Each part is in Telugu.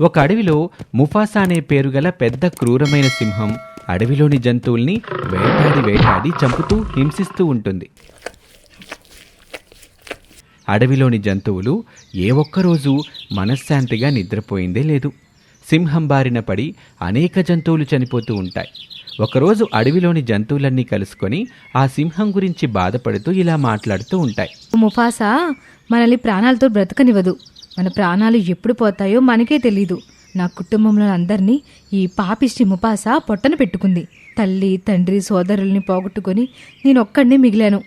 ఒక అడవిలో ముఫాసా అనే పేరు గల పెద్ద క్రూరమైన సింహం అడవిలోని జంతువుల్ని వేటాడి వేటాడి చంపుతూ హింసిస్తూ ఉంటుంది. అడవిలోని జంతువులు ఏ ఒక్కరోజు మనశ్శాంతిగా నిద్రపోయిందే లేదు. సింహం బారిన పడి అనేక జంతువులు చనిపోతూ ఉంటాయి. ఒకరోజు అడవిలోని జంతువులన్నీ కలుసుకొని ఆ సింహం గురించి బాధపడుతూ ఇలా మాట్లాడుతూ ఉంటాయి. ముఫాసా మనల్ని ప్రాణాలతో బ్రతకనివ్వదు. మన ప్రాణాలు ఎప్పుడు పోతాయో మనకే తెలీదు. నా కుటుంబంలో అందరినీ ఈ పాపిష్టి ముపాస పొట్టన పెట్టుకుంది. తల్లి తండ్రి సోదరుల్ని పోగొట్టుకొని నేను ఒక్కడిని మిగిలాను.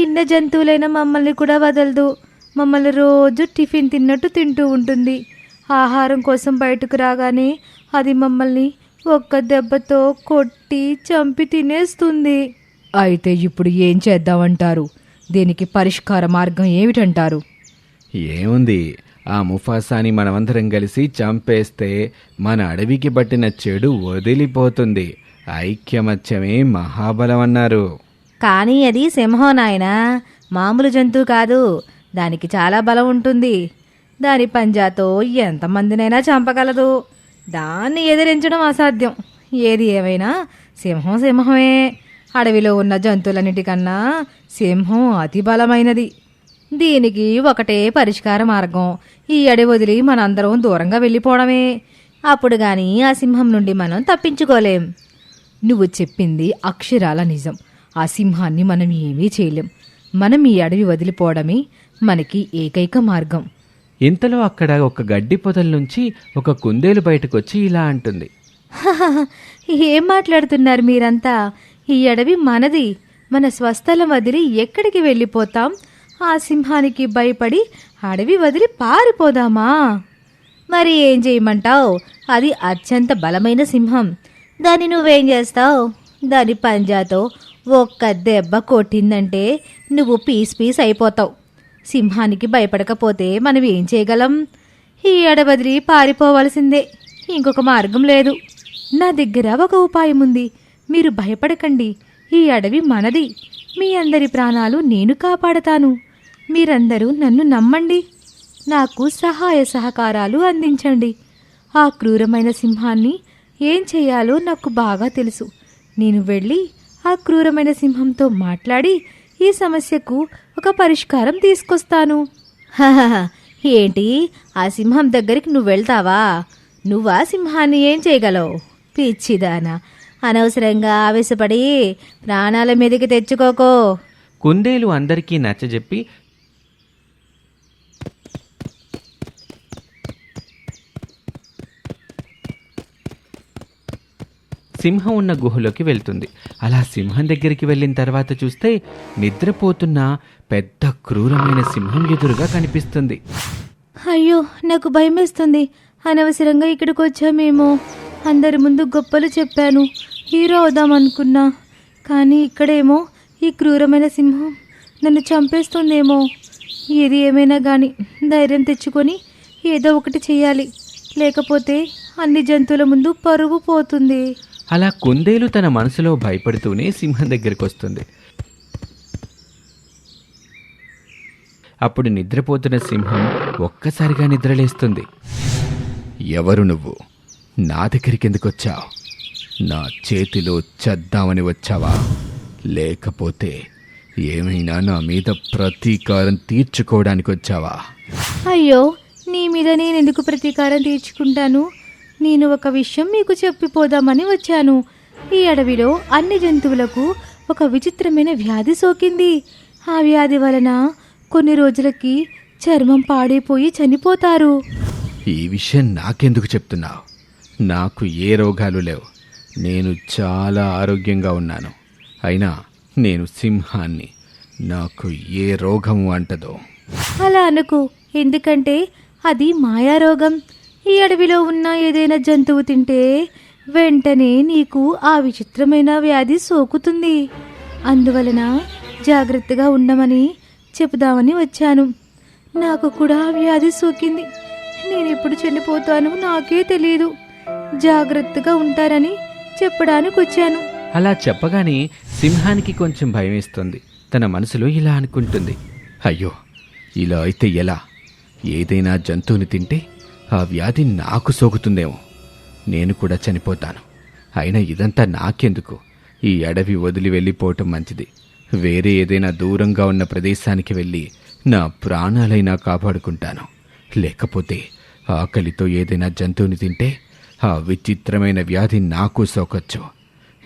చిన్న జంతువులైన మమ్మల్ని కూడా వదలదు. మమ్మల్ని రోజు టిఫిన్ తిన్నట్టు తింటూ ఉంటుంది. ఆహారం కోసం బయటకు రాగానే అది మమ్మల్ని ఒక్క దెబ్బతో కొట్టి చంపి తినేస్తుంది. అయితే ఇప్పుడు ఏం చేద్దామంటారు? దీనికి పరిష్కార మార్గం ఏమిటంటారు? ఏముంది? ఆ ముఫాసాని మనమందరం కలిసి చంపేస్తే మన అడవికి పట్టిన చెడు వదిలిపోతుంది. ఐక్యమత్యమే మహాబలం అన్నారు కానీ అది సింహం నాయనా. మామూలు జంతువు కాదు. దానికి చాలా బలం ఉంటుంది. దాని పంజాతో ఎంతమందినైనా చంపగలదు. దాన్ని ఎదిరించడం అసాధ్యం. ఏది ఏమైనా సింహం సింహమే. అడవిలో ఉన్న జంతువులన్నిటికన్నా సింహం అతి బలమైనది. దీనికి ఒకటే పరిష్కార మార్గం. ఈ అడవి వదిలి మనందరం దూరంగా వెళ్ళిపోవడమే. అప్పుడు గాని ఆ సింహం నుండి మనం తప్పించుకోలేం. నువ్వు చెప్పింది అక్షరాల నిజం. ఆ సింహాన్ని మనం ఏమీ చేయలేం. మనం ఈ అడవి వదిలిపోవడమే మనకి ఏకైక మార్గం. ఇంతలో అక్కడ ఒక గడ్డి పొదల నుంచి ఒక కుందేలు బయటకొచ్చి ఇలా అంటుంది. ఏం మాట్లాడుతున్నారు మీరంతా? ఈ అడవి మనది. మన స్వస్థలం వదిలి ఎక్కడికి వెళ్ళిపోతాం? ఆ సింహానికి భయపడి అడవి వదిలి పారిపోదామా? మరి ఏం చేయమంటావు? అది అత్యంత బలమైన సింహం. దాన్ని నువ్వేం చేస్తావు? దాని పంజాతో ఒక్క దెబ్బ కొట్టిందంటే నువ్వు పీస్ పీస్ అయిపోతావు. సింహానికి భయపడకపోతే మనం ఏం చేయగలం? ఈ అడవదిలి పారిపోవలసిందే. ఇంకొక మార్గం లేదు. నా దగ్గర ఒక ఉపాయం ఉంది. మీరు భయపడకండి. ఈ అడవి మనది. మీ అందరి ప్రాణాలు నేను కాపాడతాను. మీరందరూ నన్ను నమ్మండి. నాకు సహాయ సహకారాలు అందించండి. ఆ క్రూరమైన సింహాన్ని ఏం చేయాలో నాకు బాగా తెలుసు. నేను వెళ్ళి ఆ క్రూరమైన సింహంతో మాట్లాడి ఈ సమస్యకు ఒక పరిష్కారం తీసుకొస్తాను. ఏంటి? ఆ సింహం దగ్గరికి నువ్వు వెళ్తావా? నువ్వు ఆ సింహాన్ని ఏం చేయగలవు? పిచ్చిదానా. అనవసరంగా ఆవేశపడి ప్రాణాల మీదకి తెచ్చుకోకో. కుందేలు అందరికీ నచ్చజెప్పి సింహం ఉన్న గుహలోకి వెళ్తుంది. అలా సింహం దగ్గరికి వెళ్ళిన తర్వాత చూస్తే నిద్రపోతున్న పెద్ద క్రూరమైన సింహం ఎదురుగా కనిపిస్తుంది. అయ్యో నాకు భయమేస్తుంది. అనవసరంగా ఇక్కడికి వచ్చామేమో. అందరి ముందు గొప్పలు చెప్పాను. హీరో అవుదాం అనుకున్నా. కానీ ఇక్కడేమో ఈ క్రూరమైన సింహం నన్ను చంపేస్తుందేమో. ఏది ఏమైనా కానీ ధైర్యం తెచ్చుకొని ఏదో ఒకటి చేయాలి లేకపోతే అన్ని జంతువుల ముందు పరువు పోతుంది. అలా కుందేలు తన మనసులో భయపడుతూనే సింహం దగ్గరికి వస్తుంది. అప్పుడు నిద్రపోతున్న సింహం ఒక్కసారిగా నిద్రలేస్తుంది. ఎవరు నువ్వు? నా దగ్గరికి ఎందుకు వచ్చావు నా చేతిలో చద్దామని వచ్చావా? లేకపోతే ఏమైనా నా మీద ప్రతీకారం తీర్చుకోవడానికి వచ్చావా అయ్యో నీ మీద నేను ఎందుకు ప్రతీకారం తీర్చుకుంటాను? నేను ఒక విషయం మీకు చెప్పిపోదామని వచ్చాను. ఈ అడవిలో అన్ని జంతువులకు ఒక విచిత్రమైన వ్యాధి సోకింది. ఆ వ్యాధి వలన కొన్ని రోజులకి చర్మం పాడైపోయి చనిపోతారు. ఈ విషయం నాకెందుకు చెప్తున్నావు? నాకు ఏ రోగాలు లేవు. నేను చాలా ఆరోగ్యంగా ఉన్నాను. అయినా నేను సింహాన్ని. నాకు ఏ రోగము అంటదో. అలా అనుకు. ఎందుకంటే అది మాయారోగం ఈ అడవిలో ఉన్న ఏదైనా జంతువు తింటే వెంటనే నీకు ఆ విచిత్రమైన వ్యాధి సోకుతుంది. అందువలన జాగ్రత్తగా ఉండమని చెబుదామని వచ్చాను. నాకు కూడా ఆ వ్యాధి సోకింది. నేను ఎప్పుడు చనిపోతాను నాకే తెలియదు జాగ్రత్తగా ఉంటారని చెప్పడానికి వచ్చాను. అలా చెప్పగానే సింహానికి కొంచెం భయమేస్తుంది. తన మనసులో ఇలా అనుకుంటుంది. అయ్యో ఇలా అయితే ఎలా? ఏదైనా జంతువుని తింటే ఆ వ్యాధి నాకు సోకుతుందేమో. నేను కూడా చనిపోతాను. అయినా ఇదంతా నాకెందుకు? ఈ అడవి వదిలి వెళ్ళిపోవటం మంచిది. వేరే ఏదైనా దూరంగా ఉన్న ప్రదేశానికి వెళ్ళి నా ప్రాణాలైనా కాపాడుకుంటాను. లేకపోతే ఆకలితో ఏదైనా జంతువుని తింటే ఆ విచిత్రమైన వ్యాధి నాకు సోకొచ్చు.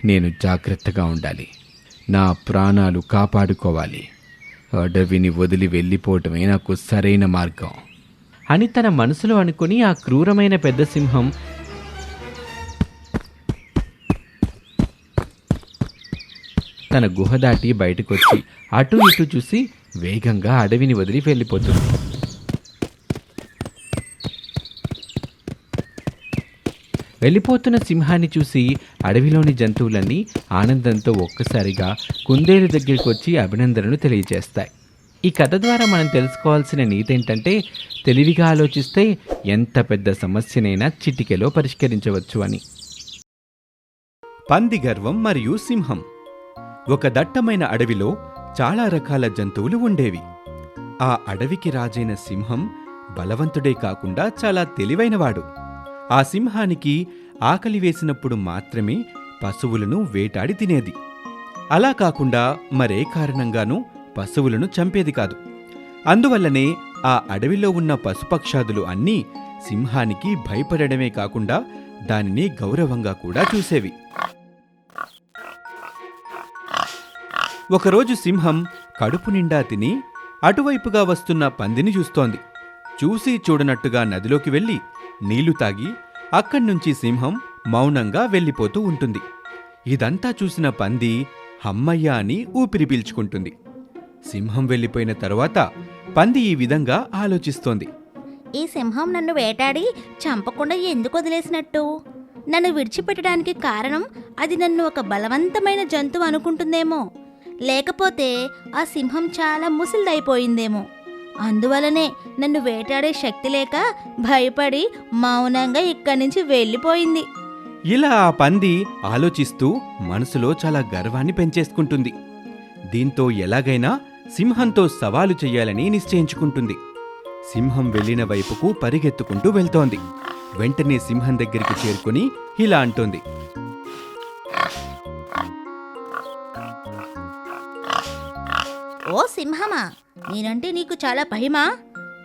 నేను జాగ్రత్తగా ఉండాలి. నా ప్రాణాలు కాపాడుకోవాలి. అడవిని వదిలి వెళ్ళిపోవటమే నాకు సరైన మార్గం. అని తన మనసులో అనుకుని ఆ క్రూరమైన పెద్ద సింహం తన గుహ దాటి బయటకొచ్చి అటు ఇటు చూసి వేగంగా అడవిని వదిలి వెళ్ళిపోతుంది. వెళ్ళిపోతున్న సింహాన్ని చూసి అడవిలోని జంతువులన్నీ ఆనందంతో ఒక్కసారిగా కుందేలు దగ్గరికి వచ్చి అభినందనలు తెలియజేస్తాయి ఈ కథ ద్వారా మనం తెలుసుకోవాల్సిన నీతి ఏంటంటే తెలివిగా ఆలోచిస్తే ఎంత పెద్ద సమస్యనైనా చిటికెలో పరిష్కరించవచ్చు అని. పంది గర్వం మరియు సింహం. ఒక దట్టమైన అడవిలో చాలా రకాల జంతువులు ఉండేవి. ఆ అడవికి రాజైన సింహం బలవంతుడే కాకుండా చాలా తెలివైనవాడు. ఆ సింహానికి ఆకలి వేసినప్పుడు మాత్రమే పశువులను వేటాడి తినేది. అలా కాకుండా మరే కారణంగానూ పశువులను చంపేది కాదు. అందువల్లనే ఆ అడవిలో ఉన్న పశుపక్షాదులు అన్నీ సింహానికి భయపడడమే కాకుండా దానిని గౌరవంగా కూడా చూసేవి. ఒకరోజు సింహం కడుపు నిండా తిని అటువైపుగా వస్తున్న పందిని చూస్తోంది. చూసి చూడనట్టుగా నదిలోకి వెళ్ళి నీళ్ళు తాగి అక్కడ్నుంచి సింహం మౌనంగా వెళ్ళిపోతూ ఉంటుంది. ఇదంతా చూసిన పంది హమ్మయ్య అని ఊపిరి పీల్చుకుంటుంది. సింహం వెళ్ళిపోయిన తరువాత పంది ఈ విధంగా ఆలోచిస్తోంది. ఈ సింహం నన్ను వేటాడి చంపకుండా ఎందుకు వదిలేసినట్టు? నన్ను విడిచిపెట్టడానికి కారణం అది నన్ను ఒక బలవంతమైన జంతువు అనుకుంటుందేమో. లేకపోతే ఆ సింహం చాలా ముసిల్దైపోయిందేమో. అందువలనే నన్ను వేటాడే శక్తి లేక భయపడి మౌనంగా ఇక్కడి నుంచి వెళ్ళిపోయింది. ఇలా ఆ పంది ఆలోచిస్తూ మనసులో చాలా గర్వాన్ని పెంచేసుకుంటుంది. దీంతో ఎలాగైనా సింహంతో సవాలు చెయ్యాలని నిశ్చయించుకుంటుంది. సింహం వెళ్ళిన వైపుకు పరిగెత్తుకుంటూ వెళ్తోంది. వెంటనే సింహం దగ్గరికి చేరుకుని ఇలా అంటోంది. ఓ సింహమా నేనంటే నీకు చాలా భయమా?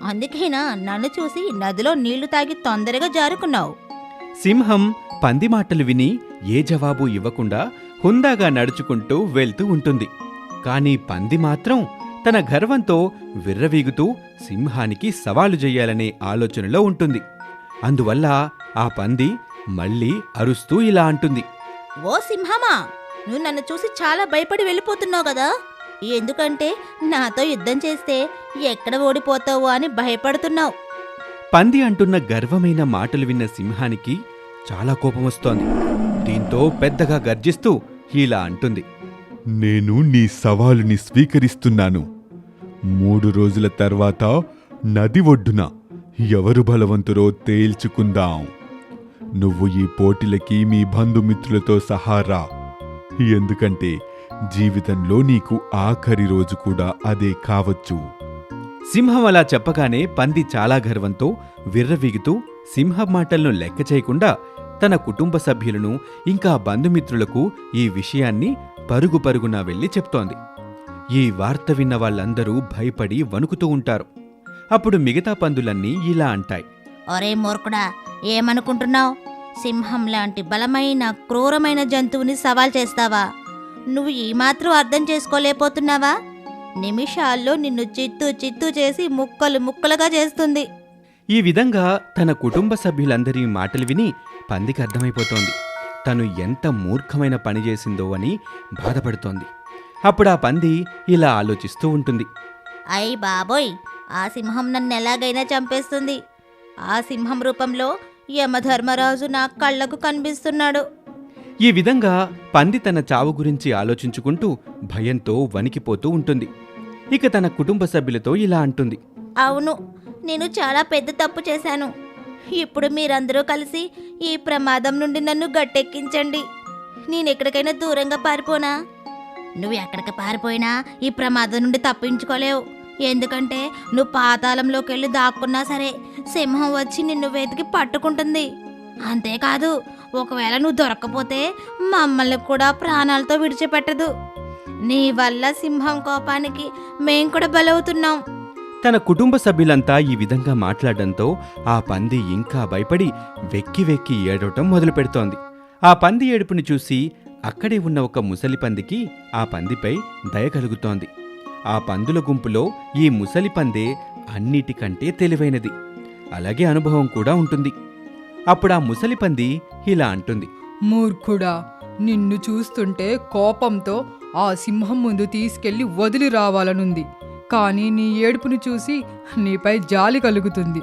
అందుకేనా నన్ను చూసి నదిలో నీళ్ళు తాగి తొందరగా జారుకున్నావు? సింహం పంది మాటలు విని ఏ జవాబు ఇవ్వకుండా హుందాగా నడుచుకుంటూ వెళ్తూ ఉంటుంది. కాని పంది మాత్రం తన గర్వంతో విర్రవీగుతూ సింహానికి సవాలు చెయ్యాలనే ఆలోచనలో ఉంటుంది. అందువల్ల ఆ పంది మళ్ళీ అరుస్తూ ఇలా అంటుంది. ఓ సింహమా నువ్వు నన్ను చూసి చాలా భయపడి వెళ్ళిపోతున్నావు కదా. ఎందుకంటే నాతో యుద్ధం చేస్తే ఎక్కడ ఓడిపోతావు అని భయపడుతున్నావు. పంది అంటున్న గర్వమైన మాటలు విన్న సింహానికి చాలా కోపం వస్తోంది. దీంతో పెద్దగా గర్జిస్తూ ఇలా అంటుంది. నేను నీ సవాలుని స్వీకరిస్తున్నాను. మూడు రోజుల తర్వాత నది ఒడ్డున ఎవరు బలవంతురో తేల్చుకుందాం. నువ్వు ఈ పోటీలకి మీ బంధుమిత్రులతో సహా రా. ఎందుకంటే జీవితంలో నీకు ఆఖరి రోజు కూడా అదే కావచ్చు. సింహం అలా చెప్పగానే పంది చాలా గర్వంతో విర్రవీగుతూ సింహం మాటలను లెక్క చేయకుండా తన కుటుంబ సభ్యులను ఇంకా బంధుమిత్రులకు ఈ విషయాన్ని పరుగు పరుగున వెళ్ళి చెప్తోంది. ఈ వార్త విన్న వాళ్ళందరూ భయపడి వణుకుతూ ఉంటారు. అప్పుడు మిగతా పందులన్నీ ఇలా అంటాయి. ఒరే మూర్ఖుడా ఏమనుకుంటున్నావు? సింహం లాంటి బలమైన క్రూరమైన జంతువుని సవాల్ చేస్తావా? నువ్వు ఈ మాత్రం అర్థం చేసుకోలేకపోతున్నావా? నిమిషాల్లో నిన్ను చిత్తు చిత్తు చేసి ముక్కలు ముక్కలుగా చేస్తుంది. ఈ విధంగా తన కుటుంబ సభ్యులందరి మాటలు విని పందికి అర్థమైపోతోంది. తను ఎంత మూర్ఖమైన పని చేసిందో అని బాధపడుతోంది. అప్పుడు ఆ పంది ఇలా ఆలోచిస్తూ ఉంటుంది. అయ్ బాబోయ్ ఆ సింహం నన్ను ఎలాగైనా చంపేస్తుంది. ఆ సింహం రూపంలో యమధర్మరాజు నా కళ్ళకు కనిపిస్తున్నాడు. ఈ విధంగా పంది తన చావు గురించి ఆలోచించుకుంటూ భయంతో వణికిపోతూ ఉంటుంది. ఇక తన కుటుంబ సభ్యులతో ఇలా అంటుంది. అవును నేను చాలా పెద్ద తప్పు చేశాను. ఇప్పుడు మీరందరూ కలిసి ఈ ప్రమాదం నుండి నన్ను గట్టెక్కించండి. నేను ఎక్కడికైనా దూరంగా పారిపోనా? నువ్వు ఎక్కడికి పారిపోయినా ఈ ప్రమాదం నుండి తప్పించుకోలేవు. ఎందుకంటే నువ్వు పాతాళంలోకి వెళ్ళి దాక్కున్నా సరే సింహం వచ్చి నిన్ను వెతికి పట్టుకుంటుంది. అంతేకాదు ఒకవేళ నువ్వు దొరకపోతే మమ్మల్ని కూడా ప్రాణాలతో విడిచిపెట్టదు. నీ వల్ల సింహం కోపానికి మేం కూడా బలవుతున్నాం. తన కుటుంబ సభ్యులంతా ఈ విధంగా మాట్లాడడంతో ఆ పంది ఇంకా భయపడి వెక్కి వెక్కి ఏడవటం మొదలు పెడుతోంది ఆ పంది ఏడుపుని చూసి అక్కడే ఉన్న ఒక ముసలి పందికి ఆ పందిపై దయ కలుగుతోంది. ఆ పందుల గుంపులో ఈ ముసలి పందే అన్నిటికంటే తెలివైనది. అలాగే అనుభవం కూడా ఉంటుంది. అప్పుడు ఆ ముసలి పంది ఇలా అంటుంది. మూర్ఖుడా నిన్ను చూస్తుంటే కోపంతో ఆ సింహం ముందు తీసుకెళ్ళి వదిలి రావాలనుంది. కానీ నీ ఏడుపును చూసి నీపై జాలి కలుగుతుంది.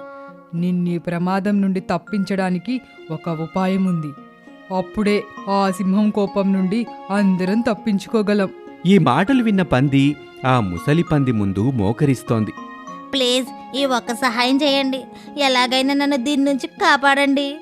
నిన్నీ ప్రమాదం నుండి తప్పించడానికి ఒక ఉపాయం ఉంది. అప్పుడే ఆ సింహం కోపం నుండి అందరం తప్పించుకోగలం. ఈ మాటలు విన్న పంది ఆ ముసలి పంది ముందు మోకరిస్తోంది. ప్లీజ్ ఈ ఒక్క సహాయం చేయండి. ఎలాగైనా నన్ను దీని నుంచి కాపాడండి.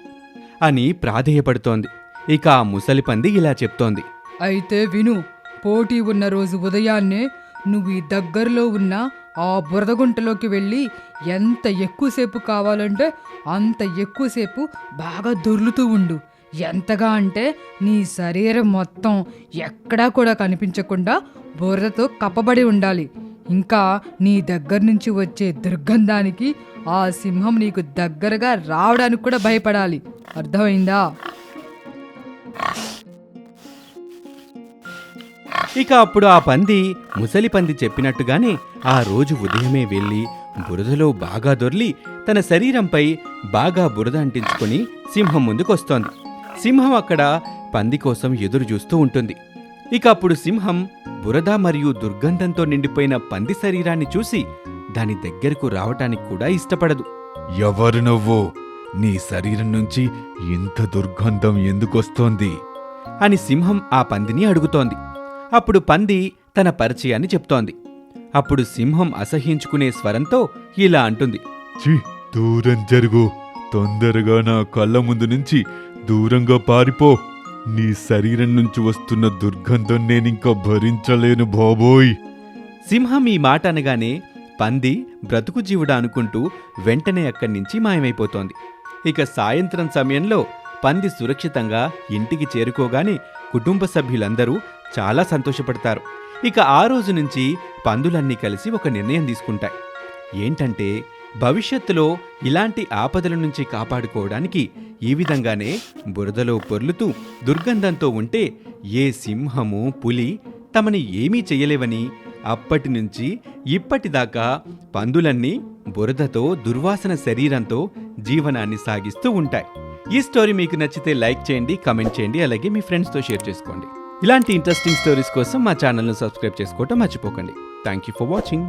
అని ప్రాధేయపడుతోంది. ఇక ఆ ముసలి పంది ఇలా చెప్తోంది. అయితే విను పోటీ ఉన్న రోజు ఉదయాన్నే నువ్వు ఈ దగ్గరలో ఉన్న ఆ బురదగుంటలోకి వెళ్ళి ఎంత ఎక్కువసేపు కావాలంటే అంత ఎక్కువసేపు బాగా దొర్లుతూ ఉండు. ఎంతగా అంటే నీ శరీరం మొత్తం ఎక్కడా కూడా కనిపించకుండా బురదతో కప్పబడి ఉండాలి. ఇంకా నీ దగ్గర నుంచి వచ్చే దుర్గంధానికి ఆ సింహం నీకు దగ్గరగా రావడానికి కూడా భయపడాలి. అర్థమైందా? ఇక అప్పుడు ఆ పంది ముసలి పంది చెప్పినట్టుగానే ఆ రోజు ఉదయమే వెళ్ళి బురదలో బాగా దొర్లి తన శరీరంపై బాగా బురద అంటించుకొని సింహం ముందుకొస్తోంది. సింహం అక్కడ పంది కోసం ఎదురు చూస్తూ ఉంటుంది. ఇక అప్పుడు సింహం బురద మరియు దుర్గంధంతో నిండిపోయిన పంది శరీరాన్ని చూసి దాని దగ్గరకు రావటానికి కూడా ఇష్టపడదు. ఎవరు నువ్వు? నీ శరీరం నుంచి ఇంత దుర్గంధం ఎందుకొస్తోంది? అని సింహం ఆ పందిని అడుగుతోంది. అప్పుడు పంది తన పరిచయాన్ని చెప్తోంది. అప్పుడు సింహం అసహ్యించుకునే స్వరంతో ఇలా అంటుంది. దూరం జరుగు. తొందరగా నా కళ్ళ ముందు నుంచి దూరంగా పారిపో. నీ శరీరం నుంచి వస్తున్న దుర్గంధం నేనింకా భరించలేను బాబోయ్. సింహం ఈ మాట అనగానే పంది బ్రతుకు జీవుడా అనుకుంటూ వెంటనే అక్కడి నుంచి మాయమైపోతోంది. ఇక సాయంత్రం సమయంలో పంది సురక్షితంగా ఇంటికి చేరుకోగానే కుటుంబ సభ్యులందరూ చాలా సంతోషపడతారు. ఇక ఆ రోజు నుంచి పందులన్నీ కలిసి ఒక నిర్ణయం తీసుకుంటాయి. ఏంటంటే భవిష్యత్తులో ఇలాంటి ఆపదల నుంచి కాపాడుకోవడానికి ఈ విధంగానే బురదలో పొర్లుతూ దుర్గంధంతో ఉంటే ఏ సింహము పులి తమని ఏమీ చేయలేవని అప్పటి నుంచి ఇప్పటిదాకా పందులన్నీ బురదతో దుర్వాసన శరీరంతో జీవనాన్ని సాగిస్తూ ఉంటాయి. ఈ స్టోరీ మీకు నచ్చితే లైక్ చేయండి కమెంట్ చేయండి అలాగే మీ ఫ్రెండ్స్తో షేర్ చేసుకోండి. ఇలాంటి ఇంట్రెస్టింగ్ స్టోరీస్ కోసం మా ఛానల్ను సబ్స్క్రైబ్ చేసుకోవటం మర్చిపోకండి. Thank you for watching